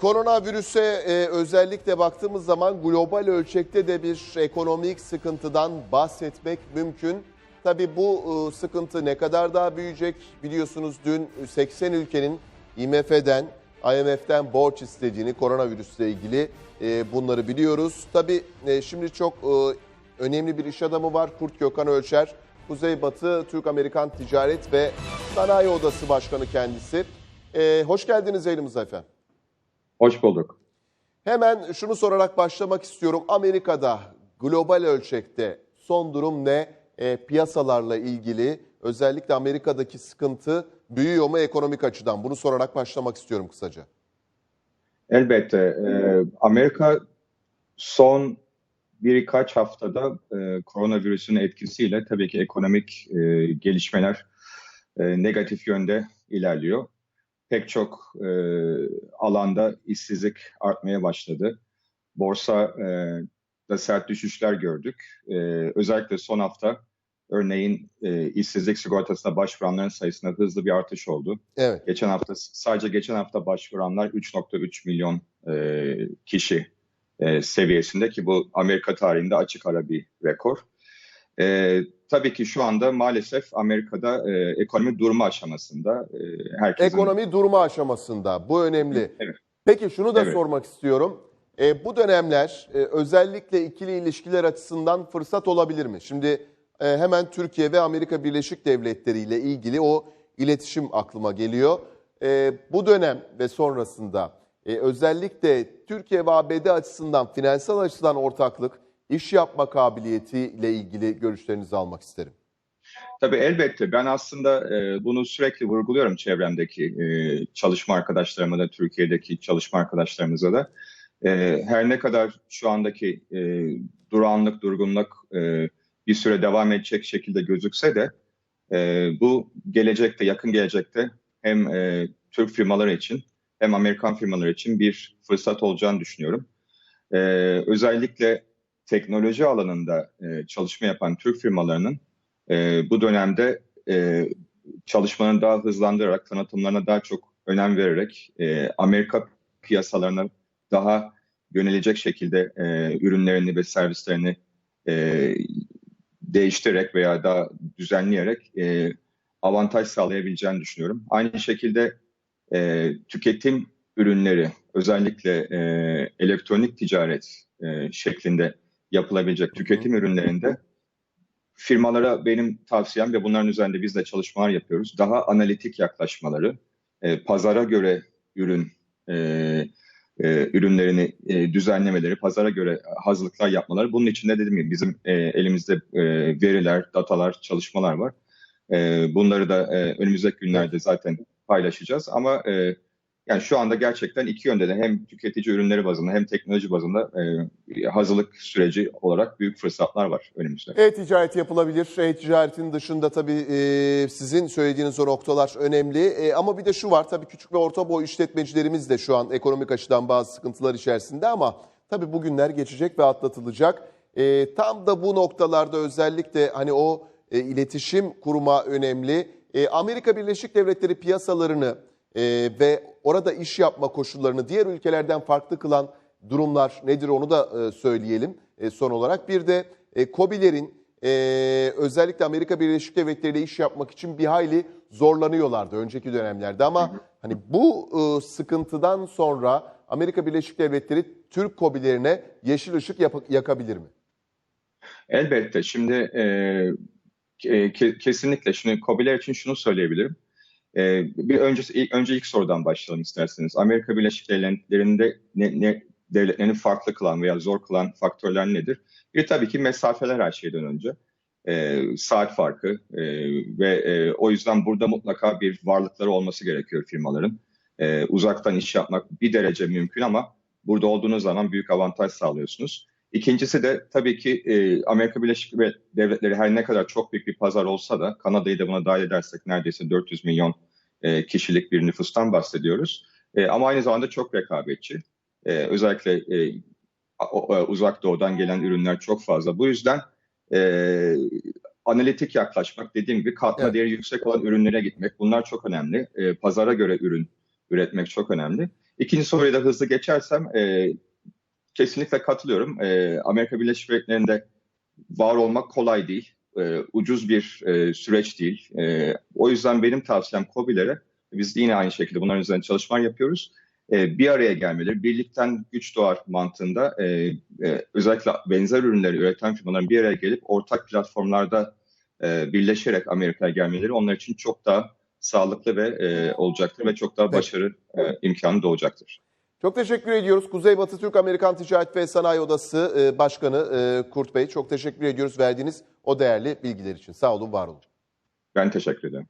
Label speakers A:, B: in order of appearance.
A: Koronavirüse e, özellikle baktığımız zaman global ölçekte de bir ekonomik sıkıntıdan bahsetmek mümkün. Tabii bu e, sıkıntı ne kadar daha büyüyecek biliyorsunuz dün 80 ülkenin IMF'den, IMF'den borç istediğini koronavirüsle ilgili e, bunları biliyoruz. Tabii e, şimdi çok e, önemli bir iş adamı var Kurt Gökhan Ölçer. Kuzeybatı Türk-Amerikan Ticaret ve Sanayi Odası Başkanı kendisi. E, hoş geldiniz yayınımıza efendim.
B: Hoş bulduk.
A: Hemen şunu sorarak başlamak istiyorum. Amerika'da global ölçekte son durum ne? E, piyasalarla ilgili özellikle Amerika'daki sıkıntı büyüyor mu ekonomik açıdan? Bunu sorarak başlamak istiyorum kısaca.
B: Elbette. E, Amerika son birkaç haftada e, koronavirüsün etkisiyle tabii ki ekonomik e, gelişmeler e, negatif yönde ilerliyor. Pek çok e, alanda işsizlik artmaya başladı. Borsa e, da sert düşüşler gördük. E, özellikle son hafta örneğin e, işsizlik sigortasına başvuranların sayısında hızlı bir artış oldu.
A: Evet.
B: Geçen hafta sadece geçen hafta başvuranlar 3.3 milyon e, kişi e, seviyesinde ki bu Amerika tarihinde açık ara bir rekor. E, tabii ki şu anda maalesef Amerika'da e, ekonomi durma aşamasında. E, herkesin...
A: Ekonomi durma aşamasında. Bu önemli.
B: Evet.
A: Peki şunu da
B: Evet.
A: sormak istiyorum. E, bu dönemler e, özellikle ikili ilişkiler açısından fırsat olabilir mi? Şimdi e, hemen Türkiye ve Amerika Birleşik Devletleri ile ilgili o iletişim aklıma geliyor. E, bu dönem ve sonrasında e, özellikle Türkiye ve ABD açısından finansal açıdan ortaklık, iş yapma kabiliyeti ile ilgili görüşlerinizi almak isterim.
B: Tabii elbette ben aslında e, bunu sürekli vurguluyorum çevremdeki e, çalışma arkadaşlarıma da Türkiye'deki çalışma arkadaşlarımıza da. E, her ne kadar şu andaki e, durağanlık, durgunluk e, bir süre devam edecek şekilde gözükse de e, bu gelecekte, yakın gelecekte hem e, Türk firmaları için hem Amerikan firmaları için bir fırsat olacağını düşünüyorum. E, özellikle teknoloji alanında e, çalışma yapan Türk firmalarının e, bu dönemde e, çalışmalarını daha hızlandırarak, tanıtımlarına daha çok önem vererek e, Amerika piyasalarına daha yönelecek şekilde e, ürünlerini ve servislerini e, değiştirerek veya daha düzenleyerek e, avantaj sağlayabileceğini düşünüyorum. Aynı şekilde e, tüketim ürünleri özellikle e, elektronik ticaret e, şeklinde yapılabilecek tüketim ürünlerinde firmalara benim tavsiyem ve bunların üzerinde biz de çalışmalar yapıyoruz. Daha analitik yaklaşmaları, e, pazara göre ürün e, e, ürünlerini e, düzenlemeleri, pazara göre hazırlıklar yapmaları. Bunun için de dediğim gibi bizim e, elimizde e, veriler, datalar, çalışmalar var. E, bunları da e, önümüzdeki günlerde zaten paylaşacağız. Ama e, yani şu anda gerçekten iki yönde de hem tüketici ürünleri bazında hem teknoloji bazında e, hazırlık süreci olarak büyük fırsatlar var önümüzde.
A: E-ticaret yapılabilir. E-ticaretin dışında tabii e, sizin söylediğiniz o noktalar önemli. E, ama bir de şu var tabii küçük ve orta boy işletmecilerimiz de şu an ekonomik açıdan bazı sıkıntılar içerisinde ama tabii bugünler geçecek ve atlatılacak. E, tam da bu noktalarda özellikle hani o e, iletişim kurma önemli. E, Amerika Birleşik Devletleri piyasalarını e, ve orada iş yapma koşullarını diğer ülkelerden farklı kılan durumlar nedir onu da e, söyleyelim e, son olarak. Bir de e, KOBİ'lerin e, özellikle Amerika Birleşik Devletleri ile iş yapmak için bir hayli zorlanıyorlardı önceki dönemlerde ama hani bu e, sıkıntıdan sonra Amerika Birleşik Devletleri Türk KOBİ'lerine yeşil ışık yap- yakabilir mi?
B: Elbette. Şimdi e, ke- kesinlikle şimdi KOBİ'ler için şunu söyleyebilirim. E, bir önce önce ilk sorudan başlayalım isterseniz. Amerika Birleşik Devletleri'nde ne, ne devletlerini farklı kılan veya zor kılan faktörler nedir? Bir tabii ki mesafeler her şeyden önce. E, saat farkı e, ve e, o yüzden burada mutlaka bir varlıkları olması gerekiyor firmaların. E, uzaktan iş yapmak bir derece mümkün ama burada olduğunuz zaman büyük avantaj sağlıyorsunuz. İkincisi de tabii ki e, Amerika Birleşik Devletleri her ne kadar çok büyük bir pazar olsa da Kanada'yı da buna dahil edersek neredeyse 400 milyon e, kişilik bir nüfustan bahsediyoruz. E, ama aynı zamanda çok rekabetçi. E, özellikle e, o- uzak doğudan gelen ürünler çok fazla. Bu yüzden e, analitik yaklaşmak, dediğim gibi katma
A: Evet.
B: değeri yüksek olan ürünlere gitmek bunlar çok önemli. E, pazara göre ürün üretmek çok önemli. İkinci soruya da hızlı geçersem e, kesinlikle katılıyorum. E, Amerika Birleşik Devletleri'nde var olmak kolay değil. E, ucuz bir e, süreç değil. E, o yüzden benim tavsiyem COBİ'lere, biz yine aynı şekilde bunların üzerine çalışmalar yapıyoruz. E, bir araya gelmeleri, birlikten güç doğar mantığında e, e, özellikle benzer ürünleri üreten firmaların bir araya gelip ortak platformlarda e, birleşerek Amerika'ya gelmeleri onlar için çok daha sağlıklı ve e, olacaktır ve çok daha başarı e, imkanı doğacaktır.
A: Çok teşekkür ediyoruz. Kuzeybatı Türk Amerikan Ticaret ve Sanayi Odası e, Başkanı e, Kurt Bey. Çok teşekkür ediyoruz verdiğiniz o değerli bilgiler için. Sağ olun, var olun.
B: Ben teşekkür ederim.